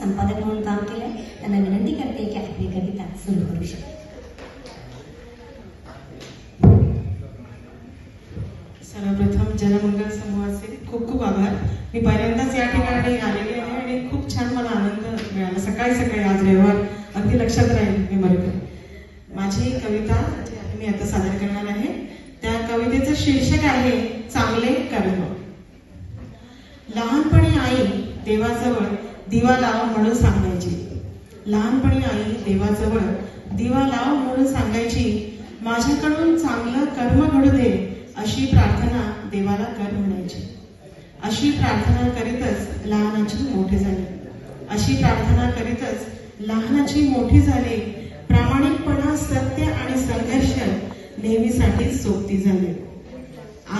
संपादक म्हणून काम केलंय त्यांना विनंती करते की आपली कविता सुरू करू शकते सर्वप्रथम जनमंगल समूहाचे खूप खूप आभार. मी पहिल्यांदाच या ठिकाणी आलेली आहे आणि खूप छान मला आनंद मिळाला. सकाळी सकाळी आज रविवार. अगदी लक्षात राहील मी बरोबर माझी कविता मी आता सादर करणार आहे. त्या कवितेचं शीर्षक आहे चांगले कर्म. लहानपणी आई देवाजवळ दिवा लाव म्हणून सांगायची. लहानपणी आई देवाजवळ दिवा लाव म्हणून सांगायची माझ्याकडून चांगलं कर्म घडू दे अशी प्रार्थना देवाला कर म्हणायची. अशी प्रार्थना करीतच लहानाची मोठी झाले. अशी प्रार्थना करीतच लहानाची मोठी झाली. प्रामाणिकपणा सत्य आणि संघर्ष नेहमीसाठी सोबती झाले.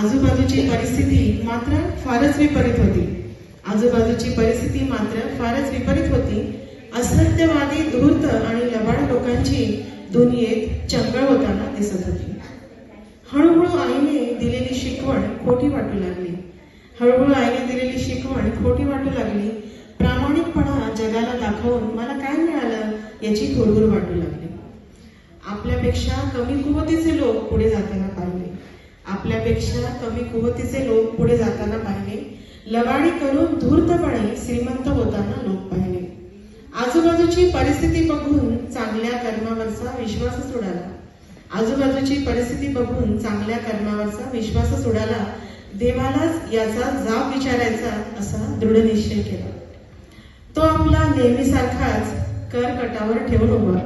आजूबाजूची परिस्थिती मात्र फारच विपरीत होती. आजूबाजूची परिस्थिती मात्र फारच विपरीत होती. असत्यवादी धूर्त आणि लबाड लोकांची दुनियेत चंगळ होताना दिसत होती. हळूहळू आईने दिलेली शिकवण खोटी वाटू लागली. हळूहळू आईने दिलेली शिकवण खोटी वाटू लागली. प्रामाणिकपणा जगाला दाखवून मला काय मिळालं याची हुरहुर वाटू लागली. आपल्यापेक्षा कमी कुवतीचे लोक पुढे जाताना पाहिले. आपल्यापेक्षा कमी कुवतीचे लोक पुढे जाताना पाहिले. लवाडी करून धूर्तपणे श्रीमंत होताना लोक पाहिले. आजूबाजूची परिस्थिती बघून चांगल्या कर्मावरचा विश्वास उडाला आजूबाजूची परिस्थिती बघून चांगल्या कर्मावरचा विश्वास उडाला देवालाच याचा जाब विचारायचा असा दृढ निश्चय केला. तो आपला नेहमीसारखाच कर कटावर ठेवून उभा.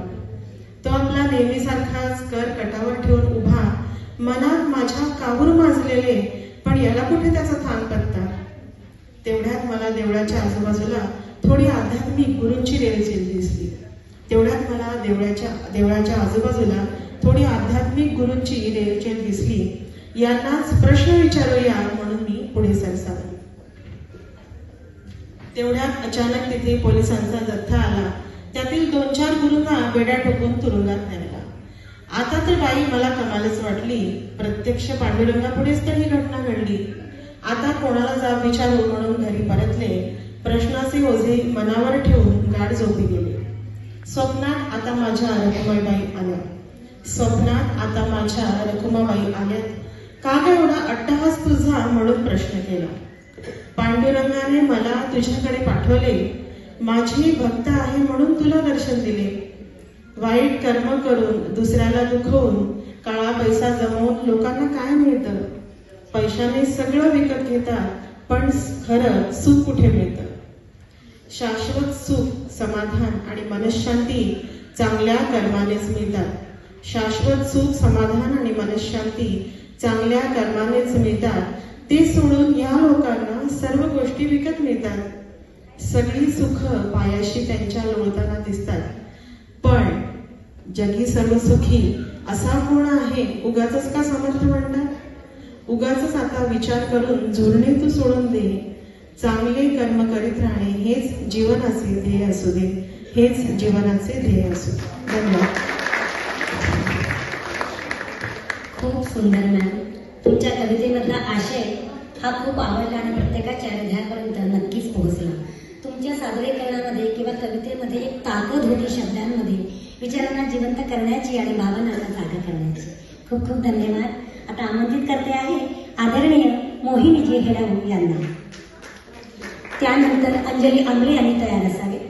तो आपला नेहमीसारखाच कर कटावर ठेवून उभा मनात माझ्या काहूर माजलेले पण याला कुठे त्याचा थांब पत्ता तेवढ्यात मला देवळाच्या आजूबाजूला थोडी आध्यात्मिक गुरूंची रेलचेल दिसली. तेवढ्यात मला देवळाच्या देवळाच्या आजूबाजूला थोडी आध्यात्मिक गुरूंची रेलचेल दिसली. यांनाच प्रश्न विचारूया म्हणून मी पुढे सरसावले तेवढ्यात अचानक तिथे पोलिसांचा जथ्था आला. त्यातील दोन चार गुरूंना बेड्या ठोकून तुरुंगात नेला. आता तर बाई मला कमालच वाटली. प्रत्यक्ष पांडुरंगापुढेच तर ही घटना घडली. आता कोणाला जाब विचारू म्हणून घरी परतले प्रश्नाचे ओझे मनावर ठेवून गाड झोपी गेले. स्वप्नात आता माझ्या रखुमाबाई आल्या. स्वप्नात आता माझ्या रखुमाबाई आल्यात. का ग एवढा अट्टहास तुझा? म्हणून प्रश्न केला. पांडुरंगाने मला तुझ्याकडे पाठवले. माझी भक्त आहे म्हणून तुला दर्शन दिले. वाईट कर्म करून दुसऱ्याला दुखवून काळा पैसा जमवून लोकांना काय मिळतं? पैशाने सगळं विकत घेतात पण खरं सुख कुठे मिळतं? शाश्वत सुख समाधान आणि मनशांती चांगल्या कर्मानेच मिळतात. शाश्वत सुख समाधान आणि मनशांती चांगल्या कर्मानेच मिळतात. ते सोडून या लोकांना सर्व गोष्टी विकत मिळतात. सगळी सुख पायाशी त्यांच्या लोळताना दिसतात. पण जगी सर्व सुखी असा कोण आहे? उगाच का समर्थ म्हणतात? उगाच आता विचार करून झुरणे तू सोडून दे. चांगले कर्म करीत राहणे हेच जीवनाचे ध्येय असू दे. हेच जीवनाचे ध्येय असू धन्यवाद. खूप सुंदर मॅम तुमच्या कवितेमधला आशय हा खूप आवडला आणि प्रत्येकाच्या हृदयापर्यंत नक्कीच पोहोचला. तुमच्या सादरीकरणामध्ये किंवा कवितेमध्ये एक ताकद होती शब्दांमध्ये विचारांना जिवंत करण्याची आणि भावनांना जागा करण्याची. खूप खूप धन्यवाद. आता आमंत्रित करते आहे आदरणीय मोहिनीजी हेडाऊ यांना. त्यानंतर अंजली आंबळे यांनी तयार असावे.